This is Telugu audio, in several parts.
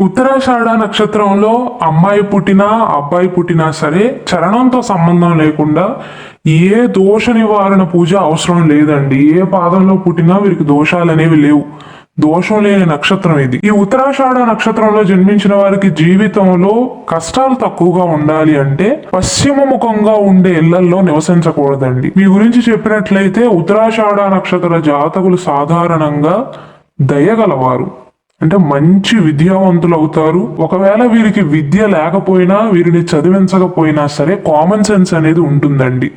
ఉత్తరాషాఢ నక్షత్రంలో అమ్మాయి పుట్టినా అబ్బాయి పుట్టినా సరే చరణంతో సంబంధం లేకుండా ఏ దోష నివారణ పూజ అవసరం లేదండి. ఏ పాదంలో పుట్టినా వీరికి దోషాలు అనేవి లేవు. దోషం లేని నక్షత్రం ఇది. ఈ ఉత్తరాషాఢ నక్షత్రంలో జన్మించిన వారికి జీవితంలో కష్టాలు తక్కువగా ఉండాలి అంటే పశ్చిమ ముఖంగా ఉండే ఇళ్ళలో నివసించకూడదండి. మీ గురించి చెప్పినట్లయితే ఉత్తరాషాఢ నక్షత్ర జాతకులు సాధారణంగా దయగలవారు. అంటే మంచి విద్యావంతులు అవుతారు. ఒకవేళ వీరికి విద్య లేకపోయినా వీరిని చదివించకపోయినా సరే కామన్ సెన్స్ అనేది ఉంటుందండి.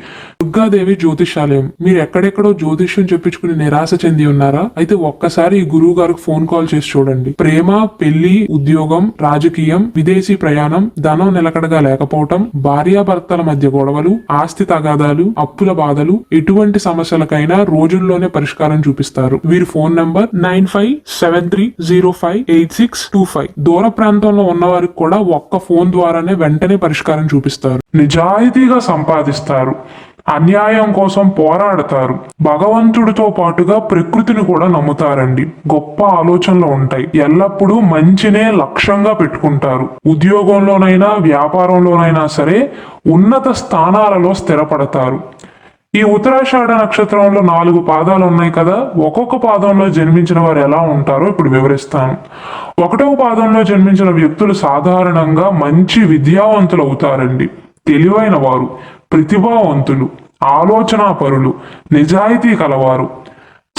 దుర్గాదేవి జ్యోతిషాలయం. మీరు ఎక్కడెక్కడో జ్యోతిష్యం చెప్పించుకుని నిరాశ చెంది ఉన్నారా? అయితే ఒక్కసారి ఈ గురువు గారికి ఫోన్ కాల్ చేసి చూడండి. ప్రేమ పెళ్ళి ఉద్యోగం రాజకీయం విదేశీ ప్రయాణం ధనం నిలకడగా లేకపోవటం భార్యాభర్తల మధ్య గొడవలు ఆస్తి తగాదాలు అప్పుల బాధలు ఎటువంటి సమస్యలకైనా రోజుల్లోనే పరిష్కారం చూపిస్తారు. వీరి phone number nine five seven three zero five eight six two five. దూర ప్రాంతంలో ఉన్న వారికి కూడా ఒక్క ఫోన్ ద్వారానే వెంటనే పరిష్కారం చూపిస్తారు. నిజాయితీగా సంపాదిస్తారు. అన్యాయం కోసం పోరాడతారు. భగవంతుడితో పాటుగా ప్రకృతిని కూడా నమ్ముతారండి. గొప్ప ఆలోచనలు ఉంటాయి. ఎల్లప్పుడూ మంచినే లక్ష్యంగా పెట్టుకుంటారు. ఉద్యోగంలోనైనా వ్యాపారంలోనైనా సరే ఉన్నత స్థానాలలో స్థిరపడతారు. ఈ ఉత్తరాషాఢ నక్షత్రంలో నాలుగు పాదాలు ఉన్నాయి కదా? ఒక్కొక్క పాదంలో జన్మించిన వారు ఎలా ఉంటారో ఇప్పుడు వివరిస్తాను. ఒకటవ పాదంలో జన్మించిన వ్యక్తులు సాధారణంగా మంచి విద్యావంతులు అవుతారండి. తెలివైన వారు. ప్రతిభావంతులు ఆలోచనాపరులు నిజాయితీ కలవారు.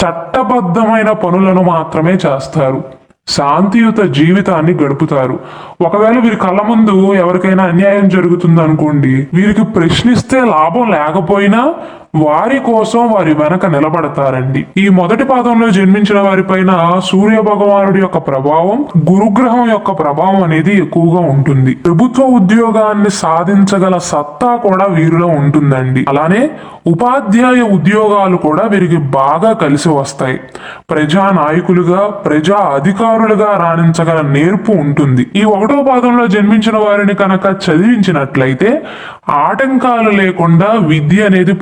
చట్టబద్ధమైన పనులను మాత్రమే చేస్తారు. శాంతియుత జీవితాన్ని గడుపుతారు. ఒకవేళ వీరి కళ్ళ ముందు ఎవరికైనా అన్యాయం జరుగుతుంది అనుకోండి వీరికి ప్రశ్నిస్తే లాభం లేకపోయినా వారి కోసం వారి వెనక నిలబడతారండి. ఈ మొదటి పాదంలో జన్మించిన వారిపైన సూర్య భగవానుడి యొక్క ప్రభావం గురుగ్రహం యొక్క ప్రభావం అనేది ఎక్కువగా ఉంటుంది. ప్రభుత్వ ఉద్యోగాన్ని సాధించగల సత్తా కూడా వీరిలో ఉంటుందండి. అలానే ఉపాధ్యాయ ఉద్యోగాలు కూడా వీరికి బాగా కలిసి వస్తాయి. ప్రజా నాయకులుగా ప్రజా అధికారులుగా రాణించగల నేర్పు ఉంటుంది. ఈ ఒకటో పాదంలో జన్మించిన వారిని కనుక చదివించినట్లయితే ఆటంకాలు లేకుండా విద్య అనేది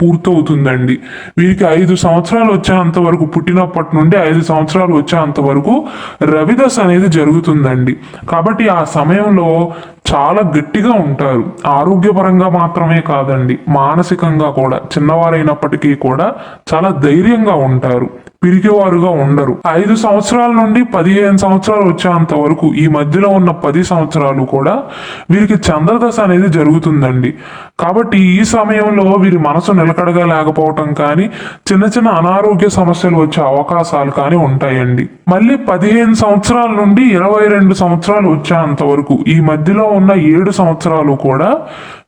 అవుతుందండి వీరికి ఐదు సంవత్సరాలు వచ్చేంత వరకు పుట్టినప్పటి నుండి ఐదు సంవత్సరాలు వచ్చేంత వరకు రవిదశ అనేది జరుగుతుందండి. కాబట్టి ఆ సమయంలో చాలా గట్టిగా ఉంటారు. ఆరోగ్యపరంగా మాత్రమే కాదండి మానసికంగా కూడా చిన్నవారైనప్పటికీ కూడా చాలా ధైర్యంగా ఉంటారు. పిరిగేవారుగా ఉండరు. ఐదు సంవత్సరాల నుండి పదిహేను సంవత్సరాలు వచ్చేంత వరకు ఈ మధ్యలో ఉన్న పది సంవత్సరాలు కూడా వీరికి చంద్రదశ అనేది జరుగుతుందండి. కాబట్టి ఈ సమయంలో వీరి మనసు నిలకడగా లేకపోవటం కానీ చిన్న చిన్న అనారోగ్య సమస్యలు వచ్చే అవకాశాలు కానీ ఉంటాయండి. మళ్ళీ పదిహేను సంవత్సరాల నుండి ఇరవై రెండు సంవత్సరాలు వచ్చేంత వరకు ఈ మధ్యలో ఉన్న ఏడు సంవత్సరాలు కూడా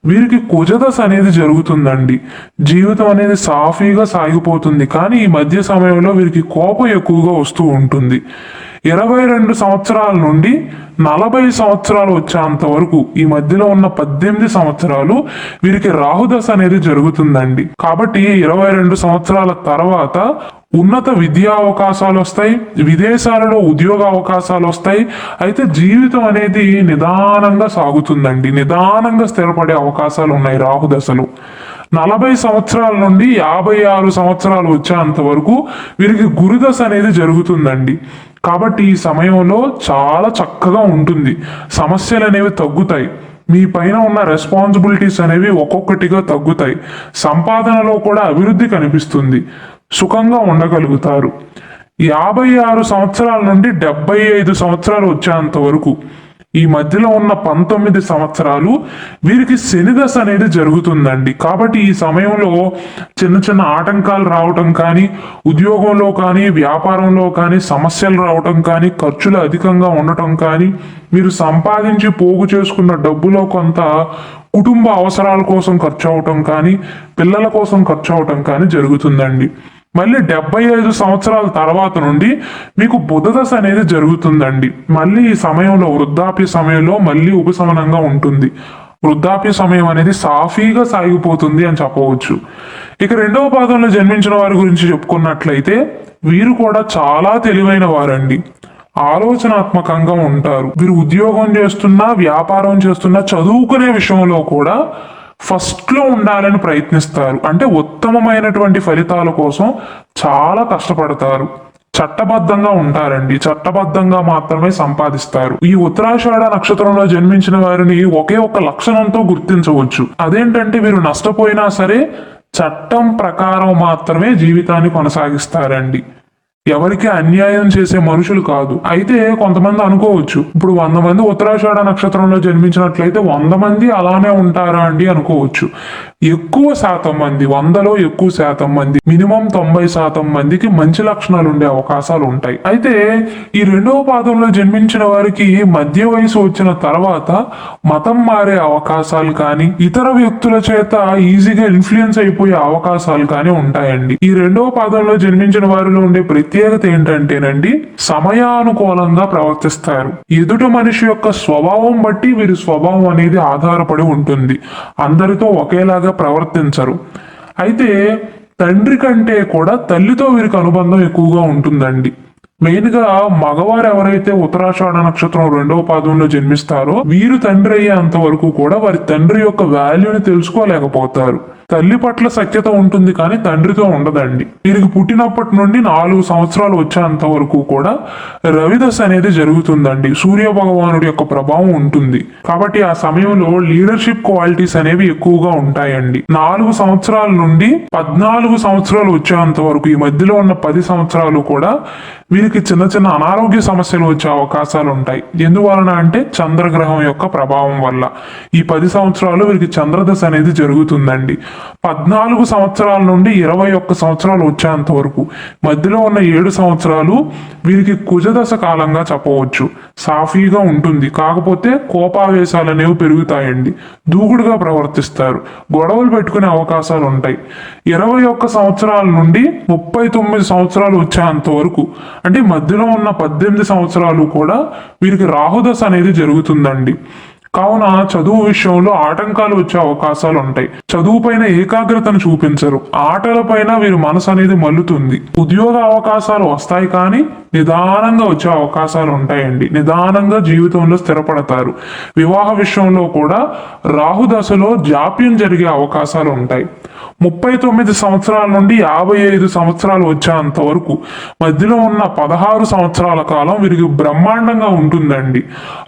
వీరికి కుజదశ అనేది జరుగుతుందండి. జీవితం అనేది సాఫీగా సాగిపోతుంది. కానీ ఈ మధ్య సమయంలో వీరికి కోపం ఎక్కువగా వస్తూ ఉంటుంది. ఇరవై రెండు సంవత్సరాల నుండి నలభై సంవత్సరాలు వచ్చేంత వరకు ఈ మధ్యలో ఉన్న పద్దెనిమిది సంవత్సరాలు వీరికి రాహుదశ అనేది జరుగుతుందండి. కాబట్టి ఇరవై రెండు సంవత్సరాల తర్వాత ఉన్నత విద్యా అవకాశాలు వస్తాయి విదేశాలలో ఉద్యోగ అవకాశాలు వస్తాయి. అయితే జీవితం అనేది నిదానంగా సాగుతుందండి. నిదానంగా స్థిరపడే అవకాశాలు ఉన్నాయి రాహుదశలు. నలభై సంవత్సరాల నుండి యాభై ఆరు సంవత్సరాలు వచ్చేంత వరకు వీరికి గురుదశ అనేది జరుగుతుందండి. కాబట్టి ఈ సమయంలో చాలా చక్కగా ఉంటుంది. సమస్యలు అనేవి తగ్గుతాయి. మీ పైన ఉన్న రెస్పాన్సిబిలిటీస్ అనేవి ఒక్కొక్కటిగా తగ్గుతాయి. సంపాదనలో కూడా అభివృద్ధి కనిపిస్తుంది. సుఖంగా ఉండగలుగుతారు. యాభై ఆరు సంవత్సరాల నుండి డెబ్బై ఐదు సంవత్సరాలు వచ్చేంత వరకు ఈ మధ్యలో ఉన్న పంతొమ్మిది సంవత్సరాలు వీరికి శనిదశ అనేది జరుగుతుందండి. కాబట్టి ఈ సమయంలో చిన్న చిన్న ఆటంకాలు రావటం కానీ ఉద్యోగంలో కానీ వ్యాపారంలో కానీ సమస్యలు రావటం కానీ ఖర్చులు అధికంగా ఉండటం కానీ మీరు సంపాదించి పోగు చేసుకున్న డబ్బులో కొంత కుటుంబ అవసరాల కోసం ఖర్చు అవటం కానీ పిల్లల కోసం ఖర్చు అవటం కానీ జరుగుతుందండి. మళ్ళీ డెబ్బై ఐదు సంవత్సరాల తర్వాత నుండి మీకు బుధదశ అనేది జరుగుతుందండి. మళ్ళీ ఈ సమయంలో వృద్ధాప్య సమయంలో మళ్ళీ ఉపశమనంగా ఉంటుంది. వృద్ధాప్య సమయం అనేది సాఫీగా సాగిపోతుంది అని చెప్పవచ్చు. ఇక రెండవ పాదంలో జన్మించిన వారి గురించి చెప్పుకున్నట్లయితే వీరు కూడా చాలా తెలివైన వారండి. ఆలోచనాత్మకంగా ఉంటారు. వీరు ఉద్యోగం చేస్తున్నా వ్యాపారం చేస్తున్నా చదువుకునే విషయంలో కూడా ఫస్ట్లో ఉండాలని ప్రయత్నిస్తారు. అంటే ఉత్తమమైనటువంటి ఫలితాల కోసం చాలా కష్టపడతారు. చట్టబద్ధంగా ఉంటారండి. చట్టబద్ధంగా మాత్రమే సంపాదిస్తారు. ఈ ఉత్తరాషాఢ నక్షత్రంలో జన్మించిన వారిని ఒకే ఒక లక్షణంతో గుర్తించవచ్చు. అదేంటంటే వీరు నష్టపోయినా సరే చట్టం ప్రకారం మాత్రమే జీవితాన్ని కొనసాగిస్తారండి. ఎవరికి అన్యాయం చేసే మనుషులు కాదు. అయితే కొంతమంది అనుకోవచ్చు. ఇప్పుడు వంద మంది ఉత్తరాషాఢ నక్షత్రంలో జన్మించినట్లయితే వంద మంది అలానే ఉంటారా అండి అనుకోవచ్చు. ఎక్కువ శాతం మంది వందలో ఎక్కువ శాతం మంది మినిమం తొంభై శాతం మందికి మంచి లక్షణాలు ఉండే అవకాశాలు ఉంటాయి. అయితే ఈ రెండవ పాదంలో జన్మించిన వారికి మధ్య వయసు వచ్చిన తర్వాత మతం మారే అవకాశాలు కానీ ఇతర వ్యక్తుల చేత ఈజీగా ఇన్ఫ్లుయెన్స్ అయిపోయే అవకాశాలు కానీ ఉంటాయండి. ఈ రెండవ పాదంలో జన్మించిన వారిలో ఉండే ప్రత్యేకత ఏంటంటేనండి సమయానుకూలంగా ప్రవర్తిస్తారు. ఎదుటి మనిషి యొక్క స్వభావం బట్టి వీరి స్వభావం అనేది ఆధారపడి ఉంటుంది. అందరితో ఒకేలాగా ప్రవర్తించరు. అయితే తండ్రి కంటే కూడా తల్లితో వీరికి అనుబంధం ఎక్కువగా ఉంటుందండి. మెయిన్గా మగవారు ఎవరైతే ఉత్తరాషాఢ నక్షత్రం రెండవ పాదంలో జన్మిస్తారో వీరు తండ్రి అయ్యేంత వరకు కూడా వారి తండ్రి యొక్క వాల్యూని తెలుసుకోలేకపోతారు. తల్లి పట్ల సఖ్యత ఉంటుంది కానీ తండ్రితో ఉండదండి. వీరికి పుట్టినప్పటి నుండి నాలుగు సంవత్సరాలు వచ్చేంత వరకు కూడా రవిదశ అనేది జరుగుతుందండి. సూర్య భగవానుడి యొక్క ప్రభావం ఉంటుంది. కాబట్టి ఆ సమయంలో లీడర్షిప్ క్వాలిటీస్ అనేవి ఎక్కువగా ఉంటాయండి. నాలుగు సంవత్సరాల నుండి పద్నాలుగు సంవత్సరాలు వచ్చేంత వరకు ఈ మధ్యలో ఉన్న పది సంవత్సరాలు కూడా వీరికి చిన్న చిన్న అనారోగ్య సమస్యలు వచ్చే అవకాశాలు ఉంటాయి. ఎందువలన అంటే చంద్రగ్రహం యొక్క ప్రభావం వల్ల. ఈ పది సంవత్సరాలు వీరికి చంద్రదశ అనేది జరుగుతుందండి. పద్నాలుగు సంవత్సరాల నుండి ఇరవై ఒక్క సంవత్సరాలు వచ్చేంత వరకు. మధ్యలో ఉన్న ఏడు సంవత్సరాలు వీరికి కుజదశ కాలంగా చెప్పవచ్చు. సాఫీగా ఉంటుంది. కాకపోతే కోపావేశాలు అనేవి పెరుగుతాయండి. దూకుడుగా ప్రవర్తిస్తారు. గొడవలు పెట్టుకునే అవకాశాలు ఉంటాయి. ఇరవై ఒక్క సంవత్సరాల నుండి ముప్పై తొమ్మిది సంవత్సరాలు వచ్చేంత వరకు. అంటే మధ్యలో ఉన్న పద్దెనిమిది సంవత్సరాలు కూడా వీరికి రాహుదశ అనేది జరుగుతుందండి. కావున చదువు విషయంలో ఆటంకాలు వచ్చే అవకాశాలు ఉంటాయి. చదువు పైన ఏకాగ్రతను చూపించరు. ఆటల పైన వీరి మనసు అనేది మల్లుతుంది. ఉద్యోగ అవకాశాలు వస్తాయి కానీ నిదానంగా వచ్చే అవకాశాలు ఉంటాయండి. నిదానంగా జీవితంలో స్థిరపడతారు. వివాహ విషయంలో కూడా రాహు దశలో జాప్యం జరిగే అవకాశాలు ఉంటాయి. ముప్పై తొమ్మిది సంవత్సరాల నుండి యాభై ఐదు సంవత్సరాలు వచ్చేంత వరకు మధ్యలో ఉన్న పదహారు సంవత్సరాల కాలం వీరికి బ్రహ్మాండంగా ఉంటుందండి.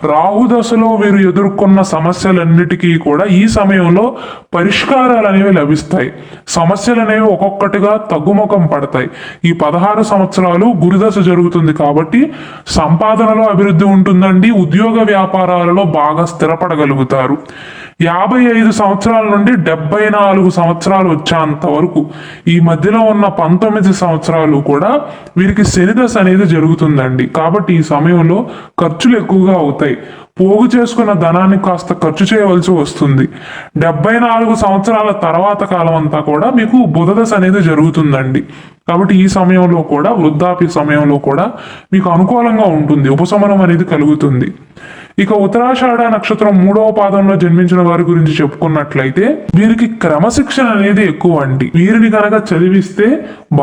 రాహు దశలో వీరు ఎదుర్కొన్న సమస్యలన్నిటికీ కూడా ఈ సమయంలో పరిష్కారాలు అనేవి లభిస్తాయి. సమస్యలు అనేవి ఒక్కొక్కటిగా తగ్గుముఖం పడతాయి. ఈ పదహారు సంవత్సరాలు గురుదశ జరుగుతుంది కాబట్టి సంపాదనలో అభివృద్ధి ఉంటుందండి. ఉద్యోగ వ్యాపారాలలో బాగా స్థిరపడగలుగుతారు. యాభై ఐదు సంవత్సరాల నుండి డెబ్బై నాలుగు సంవత్సరాలు వచ్చేంత వరకు ఈ మధ్యలో ఉన్న పంతొమ్మిది సంవత్సరాలు కూడా వీరికి శనిదశ అనేది జరుగుతుందండి. కాబట్టి ఈ సమయంలో ఖర్చులు ఎక్కువగా అవుతాయి. పోగు చేసుకున్న ధనాన్ని కాస్త ఖర్చు చేయవలసి వస్తుంది. డెబ్బై నాలుగు సంవత్సరాల తర్వాత కాలం అంతా కూడా మీకు బుధదశ అనేది జరుగుతుందండి. కాబట్టి ఈ సమయంలో కూడా వృద్ధాప్య సమయంలో కూడా మీకు అనుకూలంగా ఉంటుంది. ఉపశమనం అనేది కలుగుతుంది. ఇక ఉత్తరాషాఢ నక్షత్రం మూడవ పాదంలో జన్మించిన వారి గురించి చెప్పుకున్నట్లయితే వీరికి క్రమశిక్షణ అనేది ఎక్కువ అండి వీరిని కనుక చదివిస్తే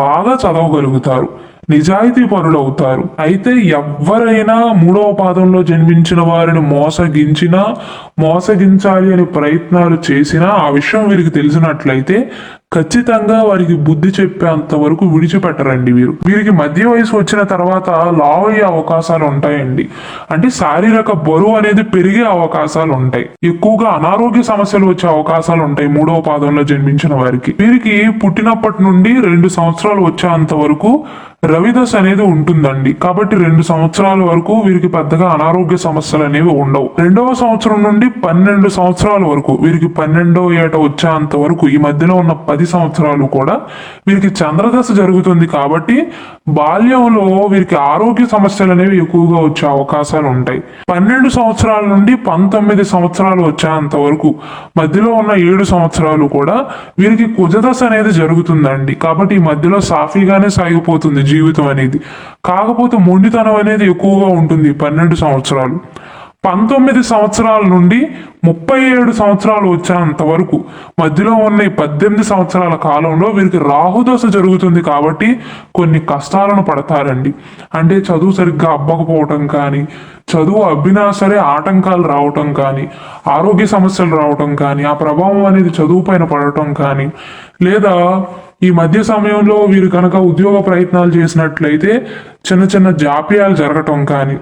బాగా చదవగలుగుతారు. నిజాయితీ పరులు అవుతారు అయితే ఎవరైనా మూడవ పాదంలో జన్మించిన వారిని మోసగించినా మోసగించాలి అని ప్రయత్నాలు చేసినా ఆ విషయం వీరికి తెలిసినట్లయితే ఖచ్చితంగా వారికి బుద్ధి చెప్పేంత వరకు విడిచిపెట్టరండి వీరు. వీరికి మధ్య వయసు వచ్చిన తర్వాత లావ్ అయ్యే అవకాశాలు ఉంటాయండి. అంటే శారీరక బరువు అనేది పెరిగే అవకాశాలు ఉంటాయి. ఎక్కువగా అనారోగ్య సమస్యలు వచ్చే అవకాశాలు ఉంటాయి మూడవ పాదంలో జన్మించిన వారికి. వీరికి పుట్టినప్పటి నుండి రెండు సంవత్సరాలు వచ్చేంత వరకు రవిదశ అనేది ఉంటుందండి. కాబట్టి రెండు సంవత్సరాల వరకు వీరికి పెద్దగా అనారోగ్య సమస్యలు అనేవి ఉండవు. రెండవ సంవత్సరం నుండి పన్నెండు సంవత్సరాల వరకు వీరికి పన్నెండవ ఏట వచ్చేంత వరకు ఈ మధ్యలో ఉన్న పది సంవత్సరాలు కూడా వీరికి చంద్రదశ జరుగుతుంది కాబట్టి బాల్యంలో వీరికి ఆరోగ్య సమస్యలు అనేవి ఎక్కువగా వచ్చే అవకాశాలు ఉంటాయి. పన్నెండు సంవత్సరాల నుండి పంతొమ్మిది సంవత్సరాలు వచ్చేంత వరకు మధ్యలో ఉన్న ఏడు సంవత్సరాలు కూడా వీరికి కుజదశ అనేది జరుగుతుందండి. కాబట్టి ఈ మధ్యలో సాఫీగానే సాగిపోతుంది జీవితం అనేది. కాకపోతే మొండితనం అనేది ఎక్కువగా ఉంటుంది పన్నెండు సంవత్సరాలు. పంతొమ్మిది సంవత్సరాల నుండి ముప్పై ఏడు సంవత్సరాలు వచ్చేంత వరకు మధ్యలో ఉన్న ఈ పద్దెనిమిది సంవత్సరాల కాలంలో వీరికి రాహుదశ జరుగుతుంది కాబట్టి కొన్ని కష్టాలను పడతారండి. అంటే చదువు సరిగ్గా అబ్బకపోవటం కానీ చదువు అబ్బినా సరే ఆటంకాలు రావటం కానీ ఆరోగ్య సమస్యలు రావటం కానీ ఆ ప్రభావం అనేది చదువు పైన పడటం కానీ లేదా ఈ మధ్య సమయంలో వీరు కనుక ఉద్యోగ ప్రయత్నాలు చేసినట్లయితే చిన్న చిన్న జాప్యాలు జరగటం కానీ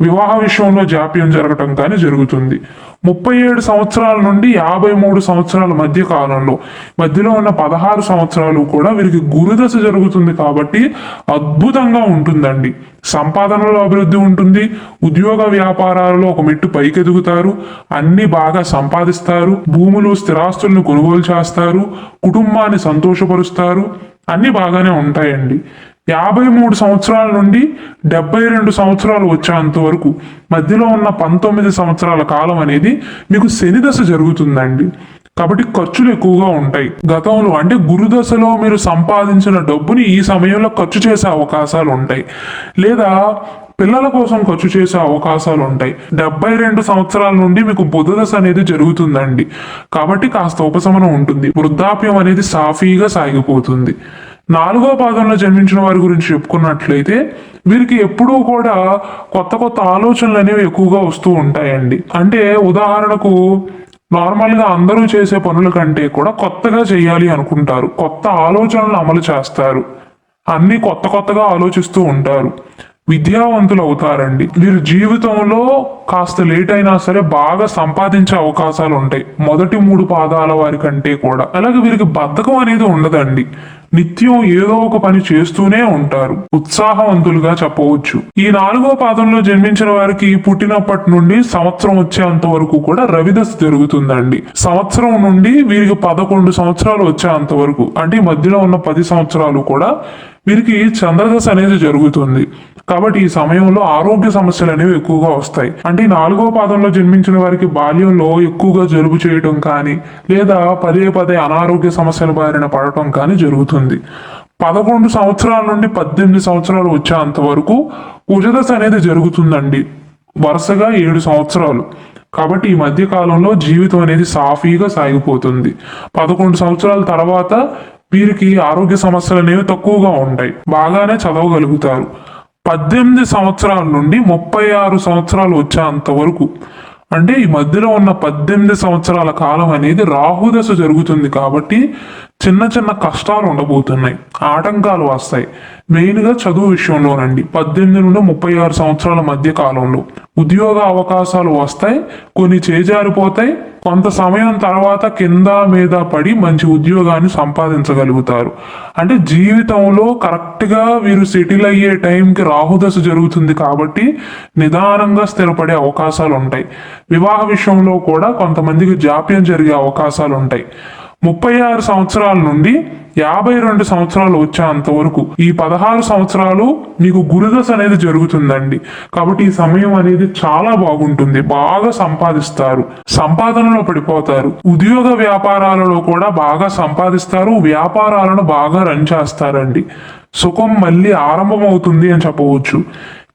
వివాహ విషయంలో జాప్యం జరగటం కానీ జరుగుతుంది. ముప్పై ఏడు సంవత్సరాల నుండి యాభై మూడు సంవత్సరాల మధ్య కాలంలో మధ్యలో ఉన్న పదహారు సంవత్సరాలు కూడా వీరికి గురుదశ జరుగుతుంది కాబట్టి అద్భుతంగా ఉంటుందండి. సంపాదనలో అభివృద్ధి ఉంటుంది. ఉద్యోగ వ్యాపారాలలో ఒక మెట్టు పైకి ఎదుగుతారు అన్ని బాగా సంపాదిస్తారు. భూములు స్థిరాస్తులను కొనుగోలు చేస్తారు. కుటుంబాన్ని సంతోషపరుస్తారు. అన్ని బాగానే ఉంటాయండి. యాభై మూడు సంవత్సరాల నుండి డెబ్బై రెండు సంవత్సరాలు వచ్చేంత వరకు మధ్యలో ఉన్న పంతొమ్మిది సంవత్సరాల కాలం అనేది మీకు శని దశ జరుగుతుందండి. కాబట్టి ఖర్చులు ఎక్కువగా ఉంటాయి. గతంలో అంటే గురుదశలో మీరు సంపాదించిన డబ్బుని ఈ సమయంలో ఖర్చు చేసే అవకాశాలు ఉంటాయి. లేదా పిల్లల కోసం ఖర్చు చేసే అవకాశాలు ఉంటాయి. డెబ్బై రెండు సంవత్సరాల నుండి మీకు బుధ దశ అనేది జరుగుతుందండి. కాబట్టి కాస్త ఉపశమనం ఉంటుంది. వృద్ధాప్యం అనేది సాఫీగా సాగిపోతుంది. నాలుగో పాదంలో జన్మించిన వారి గురించి చెప్పుకున్నట్లయితే వీరికి ఎప్పుడూ కూడా కొత్త కొత్త ఆలోచనలు అనేవి ఎక్కువగా వస్తూ ఉంటాయండి. అంటే ఉదాహరణకు నార్మల్గా అందరూ చేసే పనుల కంటే కూడా కొత్తగా చేయాలి అనుకుంటారు. కొత్త ఆలోచనలు అమలు చేస్తారు. అన్ని కొత్త కొత్తగా ఆలోచిస్తూ ఉంటారు. విద్యావంతులు అవుతారండి వీరు జీవితంలో కాస్త లేట్ అయినా సరే బాగా సంపాదించే అవకాశాలు ఉంటాయి. మొదటి మూడు పాదాల వారి కంటే కూడా. అలాగే వీరికి బద్ధకం అనేది ఉండదండి. నిత్యం ఏదో ఒక పని చేస్తూనే ఉంటారు. ఉత్సాహవంతులుగా చెప్పవచ్చు. ఈ నాలుగో పాదంలో జన్మించిన వారికి పుట్టినప్పటి నుండి సంవత్సరం వచ్చేంత వరకు కూడా రవిదశ జరుగుతుందండి. సంవత్సరం నుండి వీరికి పదకొండు సంవత్సరాలు వచ్చేంత వరకు. అంటే ఈ మధ్యలో ఉన్న పది సంవత్సరాలు కూడా వీరికి చంద్రదశ అనేది జరుగుతుంది. కాబట్టి ఈ సమయంలో ఆరోగ్య సమస్యలు అనేవి ఎక్కువగా వస్తాయి. అంటే నాలుగో పాదంలో జన్మించిన వారికి బాల్యంలో ఎక్కువగా జలుబు చేయటం కానీ లేదా పదే పదే అనారోగ్య సమస్యల బారిన పడటం కానీ జరుగుతుంది. పదకొండు సంవత్సరాల నుండి పద్దెనిమిది సంవత్సరాలు వచ్చేంత వరకు కుజదశ అనేది జరుగుతుందండి. వరుసగా ఏడు సంవత్సరాలు. కాబట్టి ఈ మధ్య కాలంలో జీవితం అనేది సాఫీగా సాగిపోతుంది. పదకొండు సంవత్సరాల తర్వాత వీరికి ఆరోగ్య సమస్యలు అనేవి తక్కువగా ఉంటాయి. బాగానే చదవగలుగుతారు. పద్దెనిమిది సంవత్సరాల నుండి ముప్పై ఆరు సంవత్సరాలు వచ్చేంత వరకు. అంటే ఈ మధ్యలో ఉన్న పద్దెనిమిది సంవత్సరాల కాలం అనేది రాహుదశ జరుగుతుంది కాబట్టి చిన్న చిన్న కష్టాలు ఉండబోతున్నాయి. ఆటంకాలు వస్తాయి. మెయిన్గా చదువు విషయంలోనండి పద్దెనిమిది నుండి ముప్పై ఆరు సంవత్సరాల మధ్య కాలంలో ఉద్యోగ అవకాశాలు వస్తాయి కొన్ని చేజారిపోతాయి. కొంత సమయం తర్వాత కింద మీద పడి మంచి ఉద్యోగాన్ని సంపాదించగలుగుతారు. అంటే జీవితంలో కరెక్ట్గా వీరు సెటిల్ అయ్యే టైంకి రాహుదశ జరుగుతుంది కాబట్టి నిదానంగా స్థిరపడే అవకాశాలు ఉంటాయి. వివాహ విషయంలో కూడా కొంతమందికి జాప్యం జరిగే అవకాశాలు ఉంటాయి. ముప్పై ఆరు సంవత్సరాల నుండి యాభై రెండు సంవత్సరాలు వచ్చేంత వరకు ఈ పదహారు సంవత్సరాలు మీకు గురుదశ అనేది జరుగుతుందండి. కాబట్టి ఈ సమయం అనేది చాలా బాగుంటుంది. బాగా సంపాదిస్తారు. సంపాదనలో పడిపోతారు. ఉద్యోగ వ్యాపారాలలో కూడా బాగా సంపాదిస్తారు. వ్యాపారాలను బాగా రన్ చేస్తారండి. సుఖం మళ్ళీ ఆరంభమవుతుంది అని చెప్పవచ్చు.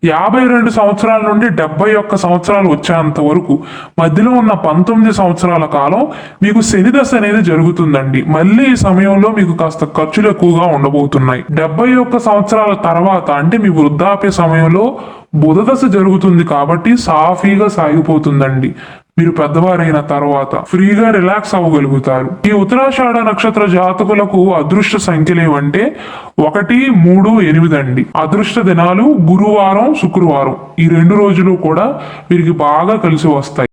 యాభై రెండు సంవత్సరాల నుండి డెబ్బై ఒక్క సంవత్సరాలు వచ్చేంత వరకు మధ్యలో ఉన్న పంతొమ్మిది సంవత్సరాల కాలం మీకు శనిదశ అనేది జరుగుతుందండి. మళ్ళీ ఈ సమయంలో మీకు కాస్త ఖర్చులు ఎక్కువగా ఉండబోతున్నాయి. డెబ్బై ఒక్క సంవత్సరాల తర్వాత అంటే మీ వృద్ధాప్య సమయంలో బుధదశ జరుగుతుంది కాబట్టి సాఫీగా సాగిపోతుందండి. మీరు పెద్దవారైన తర్వాత ఫ్రీగా రిలాక్స్ అవ్వగలుగుతారు. ఈ ఉత్తరాషాఢ నక్షత్ర జాతకులకు అదృష్ట సంఖ్యలు ఒకటి మూడు ఎనిమిది అండి. అదృష్ట దినాలు గురువారం శుక్రవారం. ఈ రెండు రోజులు కూడా వీరికి బాగా కలిసి వస్తాయి.